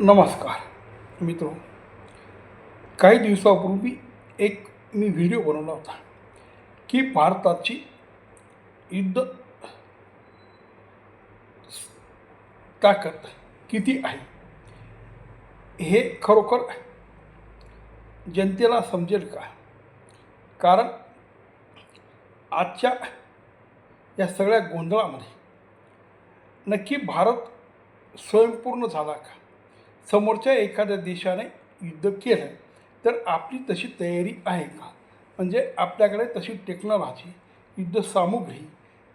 नमस्कार मित्र. काही दिवसापूर्वी एक मी व्हिडिओ बनवला होता की भारताची युद्ध ताकद किती आहे? हे खरोखर जनतेला समजेल का? कारण आजच्या या सगळ्या गोंधळामध्ये नक्की भारत स्वयंपूर्ण झाला का? समोरच्या एखाद्या देशाने युद्ध केलं तर आपली तशी तयारी आहे का? म्हणजे आपल्याकडे तशी टेक्नॉलॉजी युद्धसामुग्री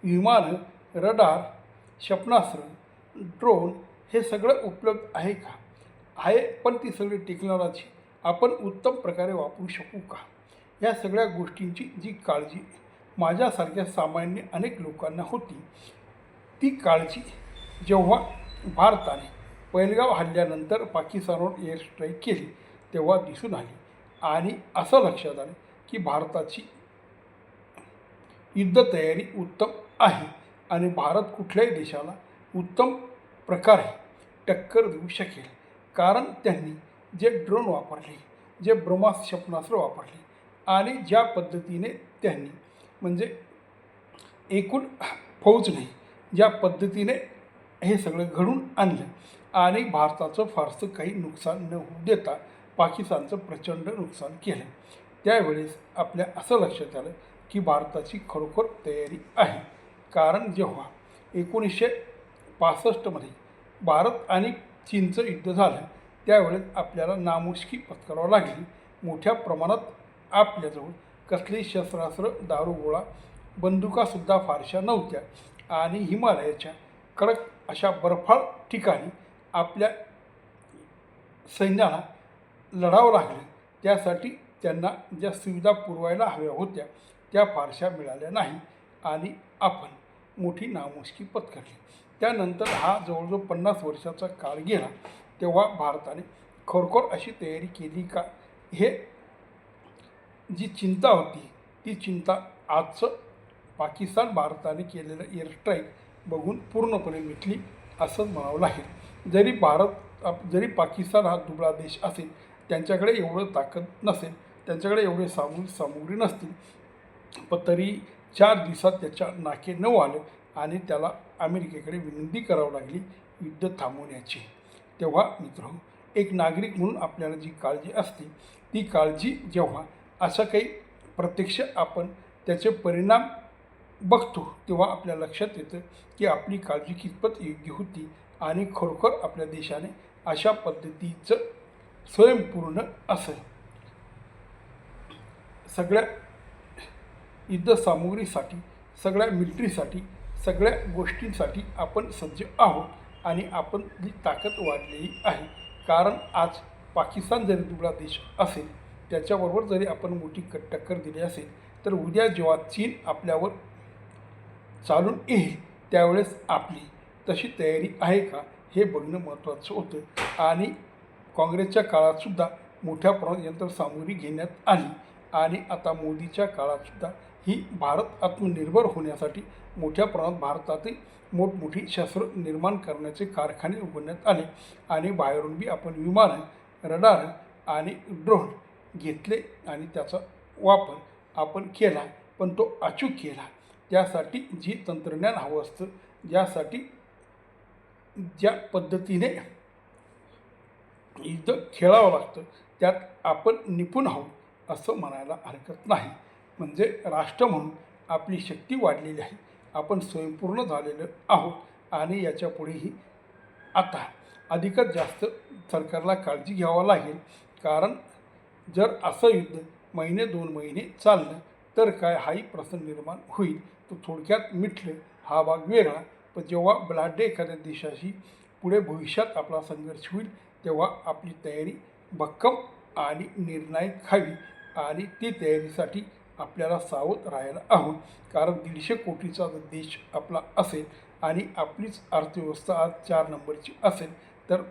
विमानं रडार क्षेपणास्त्र ड्रोन हे सगळं उपलब्ध आहे का? आहे पण ती सगळी टेक्नॉलॉजी आपण उत्तम प्रकारे वापरू शकू का? या सगळ्या गोष्टींची जी काळजी माझ्यासारख्या सामान्य अनेक लोकांना होती ती काळजी जेव्हा भारताने पैलगाव हल्ल्यानंतर पाकिस्तानवर एअर स्ट्राईक केली तेव्हा दिसून आली. आणि असं लक्षात आलं की भारताची युद्ध तयारी उत्तम आहे आणि भारत कुठल्याही देशाला उत्तम प्रकारे टक्कर देऊ शकेल. कारण त्यांनी जे ड्रोन वापरले जे ब्रह्मास क्षेपणास्त्र वापरले आणि ज्या पद्धतीने त्यांनी म्हणजे एकूण फौजने ज्या पद्धतीने हे सगळं घडून आणलं आणि भारताचं फारसं काही नुकसान न होऊ देता पाकिस्तानचं प्रचंड नुकसान केलं. त्यावेळेस आपल्या असं लक्षात आलं की भारताची खरोखर तयारी आहे. कारण जेव्हा एकोणीसशे पासष्टमध्ये भारत आणि चीनचं युद्ध झालं त्यावेळेस आपल्याला नामुष्की पत्करावं लागली. मोठ्या प्रमाणात आपल्याजवळ कसली शस्त्रास्त्र दारुगोळा बंदुकासुद्धा फारशा नव्हत्या. आणि हिमालयाच्या कडक अशा बर्फाळ ठिकाणी आपल्या सैन्याला लढावं लागले. त्यासाठी त्यांना ज्या सुविधा पुरवायला हव्या होत्या त्या फारशा मिळाल्या नाही आणि आपण मोठी नामुष्की पत्करली. त्यानंतर हा जवळजवळ पन्नास वर्षाचा काळ गेला. तेव्हा भारताने खरोखर अशी तयारी केली का? हे जी चिंता होती ती चिंता आजचं पाकिस्तान भारताने केलेलं एअर स्ट्राईक बघून पूर्णपणे मिटली असंच म्हणावं लागेल. जरी भारत आप- जरी पाकिस्तान हा दुबळा देश असेल त्यांच्याकडे एवढं ताकद नसेल त्यांच्याकडे एवढे सामू सामुग्री नसतील पण तरी चार दिवसात त्याच्या नाके न आलं आणि त्याला अमेरिकेकडे विनंती करावी लागली युद्ध थांबवण्याची तेव्हा मित्र हो, एक नागरिक म्हणून आपल्याला जी काळजी असते ती काळजी जेव्हा असं काही प्रत्यक्ष आपण त्याचे परिणाम बघतो तेव्हा आपल्या लक्षात येतं की आपली काळजी कितपत योग्य होती आणि खरोखर आपल्या देशाने अशा पद्धतीचं स्वयंपूर्ण असेल. सगळ्या युद्धसामुग्रीसाठी सगळ्या मिलिटरीसाठी सगळ्या गोष्टींसाठी आपण सज्ज आहोत आणि आपण जी ताकद वाढलेली आहे. कारण आज पाकिस्तान जरी दुबळा देश असेल त्याच्याबरोबर जरी आपण मोठी क टक्कर दिली असेल तर उद्या जेव्हा चीन आपल्यावर चालून येईल त्यावेळेस आपली तशी तयारी आहे का हे बघणं महत्त्वाचं होतं. आणि काँग्रेसच्या काळातसुद्धा मोठ्या प्रमाणात यंत्रसामुग्री घेण्यात आली. आणि आता मोदीच्या काळातसुद्धा ही भारत आत्मनिर्भर होण्यासाठी मोठ्या प्रमाणात भारतातील मोठमोठी शस्त्र निर्माण करण्याचे कारखाने उघडण्यात आले. आणि बाहेरून बी आपण विमानं रडार आणि ड्रोन घेतले आणि त्याचा वापर आपण केला. पण तो अचूक केला. त्यासाठी जी तंत्रज्ञान हवं असतं ज्यासाठी ज्या पद्धतीने युद्ध खेळावं लागतं त्यात आपण निपुण आहोत असं म्हणायला हरकत नाही. म्हणजे राष्ट्र म्हणून आपली शक्ती वाढलेली आहे. आपण स्वयंपूर्ण झालेलं आहोत आणि याच्या पुढेही आता अधिकच जास्त सरकारला काळजी घ्यावं लागेल. कारण जर असं युद्ध महिने दोन महिने चाललं तर काय हाही प्रसंग निर्माण होईल तो थोडक्यात मिटलं हा भाग वेगळा. पण जेव्हा ब्लाडे एखाद्या देशाशी पुढे भविष्यात आपला संघर्ष होईल तेव्हा आपली तयारी भक्कम आणि निर्णायक हवी आणि ती तयारीसाठी आपल्याला सावध राहायला आहोत कारण दीडशे कोटीचा जर देश आपला असेल आणि आपलीच अर्थव्यवस्था आज चार नंबरची असेल तर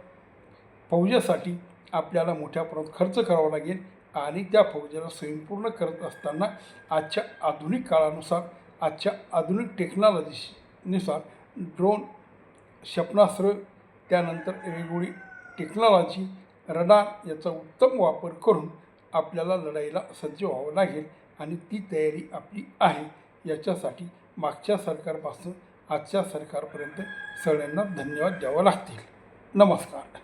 फौजासाठी आपल्याला मोठ्या प्रमाणात खर्च करावा लागेल आणि त्या फौजेला स्वयंपूर्ण करत असताना आजच्या आधुनिक काळानुसार आजच्या आधुनिक टेक्नॉलॉजीनुसार ड्रोन क्षेपणास्त्र त्यानंतर वेगवेगळी टेक्नॉलॉजी रडार याचा उत्तम वापर करून आपल्याला लढाईला सज्ज व्हावं लागेल आणि ती तयारी आपली आहे याच्यासाठी मागच्या सरकारपासून आजच्या सरकारपर्यंत सगळ्यांना धन्यवाद द्यावं लागतील. नमस्कार.